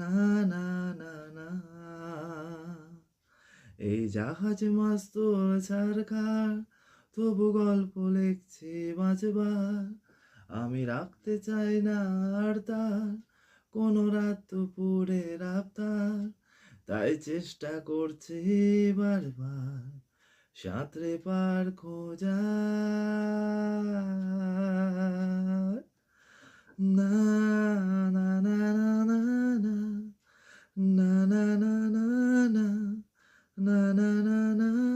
না না না না। এই জাহাজ মাস্তুর ছাড়খার তবু গল্প লিখছি বাঁচবার আমি রাখতে চাই না আর তার, কোনো রাত দুপুরে রাফতার তাই চেষ্টা করছি বারবার, সাঁতরে পার খোঁজা na na na.